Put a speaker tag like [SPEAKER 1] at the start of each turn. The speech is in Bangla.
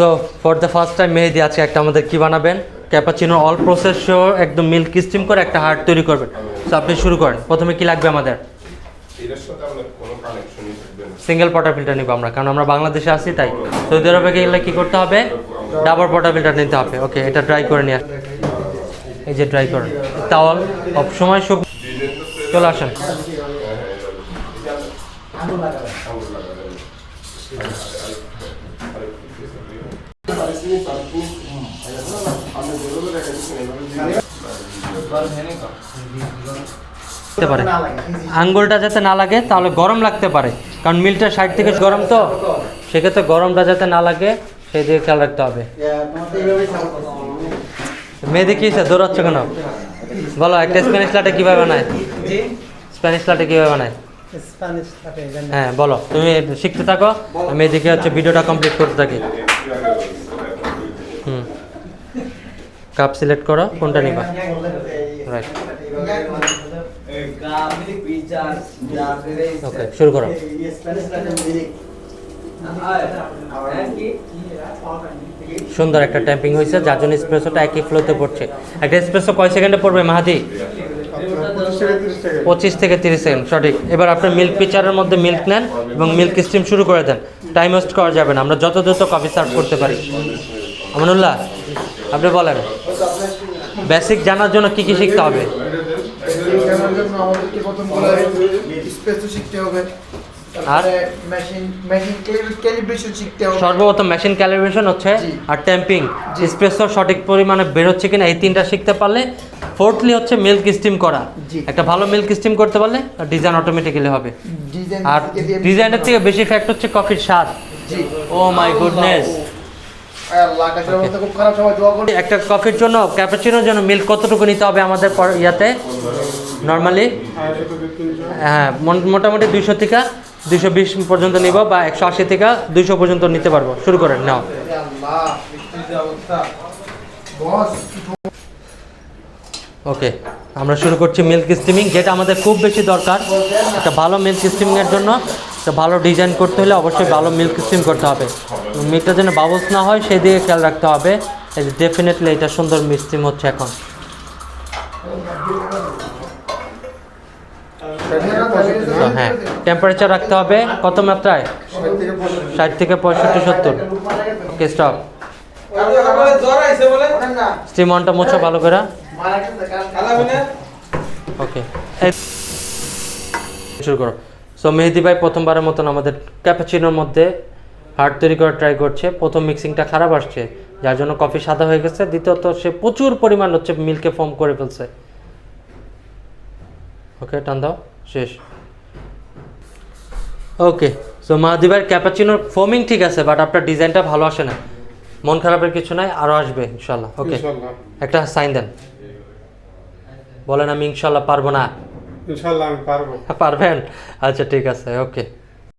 [SPEAKER 1] So for the first time Mehedi আজকে একটা আমাদের কি বানাবেন? ক্যাপাচিনো অল প্রসেস সহ একদম মিল্ক স্টিম করে একটা হার্ট তৈরি করবেন। সো আপনি শুরু করেন। প্রথমে কি লাগবে আমাদের? সিঙ্গেল পটার ফিল্টার নিব আমরা কারণ আমরা বাংলাদেশে আছি তাই। সৌদি আরবে গেলে কি করতে হবে? ডাবল পটার ফিল্টার নিতে হবে। ওকে এটা ড্রাই করে নিয়ে এই যে ড্রাই করেন। তাওয়াল সব সময় শুক চলে আসেন। লাগতে পারে। আঙ্গুলটা যাতে না লাগে তাহলে গরম লাগতে পারে। কারণ মিলটা সাইড থেকে গরম তো সেক্ষেত্রে গরমটা যাতে না লাগে সেই দিকে খেয়াল রাখতে হবে। মেয়ে দেখিয়েছে দৌড়াচ্ছ কেন? বলো একটা স্প্যানিশ লাটে কীভাবে বানায়? স্প্যানিশ লাটে কীভাবে বানায়? হ্যাঁ বলো তুমি শিখতে থাকো আমি এদিকে হচ্ছে ভিডিওটা কমপ্লিট করতে থাকি। হুম। কাপ সিলেক্ট করো কোনটা নিবা? রাইট ওকে শুরু করো। সুন্দর একটা ট্যাম্পিং হয়েছে যার জন্য স্প্রেসোটা একই ফ্লোতে পড়ছে। একটা স্প্রেসো কয় সেকেন্ডে পড়বে মাহাদি পঁচিশ থেকে তিরিশ সেকেন্ড সঠিক। এবার আপনি মিল্ক পিচারের মধ্যে মিল্ক নেন এবং মিল্ক স্টিম শুরু করে দেন। টাইম ওয়েস্ট করা যাবে না। আমরা যত দ্রুত কফি সার্ভ করতে পারি। আমানুল্লাহ আপনি বলেন বেসিক জানার জন্য কি কি শিখতে হবে? আর? সর্বপ্রথম মেশিন ক্যালিব্রেশন হচ্ছে আর ট্যাম্পিং স্পেসও সঠিক পরিমাণে বেরোচ্ছে কিনা এই তিনটা শিখতে পারলে ফোর্থলি হচ্ছে মিল্ক স্টিম করা। একটা ভালো মিল্ক স্টিম করতে পারলে ডিজাইন অটোমেটিক্যালি হবে। আর ডিজাইনের থেকে বেশি ফ্যাক্ট হচ্ছে কফির স্বাদ। ও মাই গুডনেস একটা কফির জন্য ক্যাপাচিনোর জন্য মিল্ক কতটুকু নিতে হবে আমাদের ইয়াতে? নর্মালি হ্যাঁ মোটামুটি দুইশো থেকে দুইশো বিশ পর্যন্ত নিব বা একশো আশি থেকে দুইশো পর্যন্ত নিতে পারব। শুরু করেন নাও। ওকে, আমরা শুরু করছি মিল্ক স্টিমিং যেটা আমাদের খুব বেশি দরকার। একটা ভালো মিল্ক স্টিমিংয়ের জন্য, একটা ভালো ডিজাইন করতে হলে অবশ্যই ভালো মিল্ক স্টিম করতে হবে। মিল্কটা যেন বাবলস না হয়, সেই দিকে খেয়াল রাখতে হবে। এই যে ডেফিনেটলি এটা সুন্দর মিল্ক স্টিম হচ্ছে এখন। হ্যাঁ টেম্পারেচার রাখতে হবে কত মাত্রায়? ষাট থেকে পঁয়ষট্টি, সত্তর। ওকে স্টপ স্টিম অনটা মোছো ভালো করে। ওকে শুরু করো। সো মেহেদি ভাই প্রথমবারের মতন আমাদের ক্যাপাচিনোর মধ্যে হার্ড তৈরি করা ট্রাই করছে। প্রথম মিক্সিংটা খারাপ আসছে যার জন্য কফি সাদা হয়ে গেছে। দ্বিতীয়ত সে প্রচুর পরিমাণ হচ্ছে মিল্কে ফর্ম করে ফেলছে। ওকে টান দাও। শেষ। ওকে সো মাহাদি ভাইয়ের ক্যাপাচিনোর ফোমিং ঠিক আছে বাট আপনার ডিজাইনটা ভালো আসে না। মন খারাপের কিছু নাই আরও আসবে ইনশাল্লাহ ওকে একটা সাইন দেন। বলেন আমি ইনশাল্লাহ পারব না।
[SPEAKER 2] ইনশাল্লাহ আমি পারব।
[SPEAKER 1] পারবেন? আচ্ছা ঠিক আছে ওকে।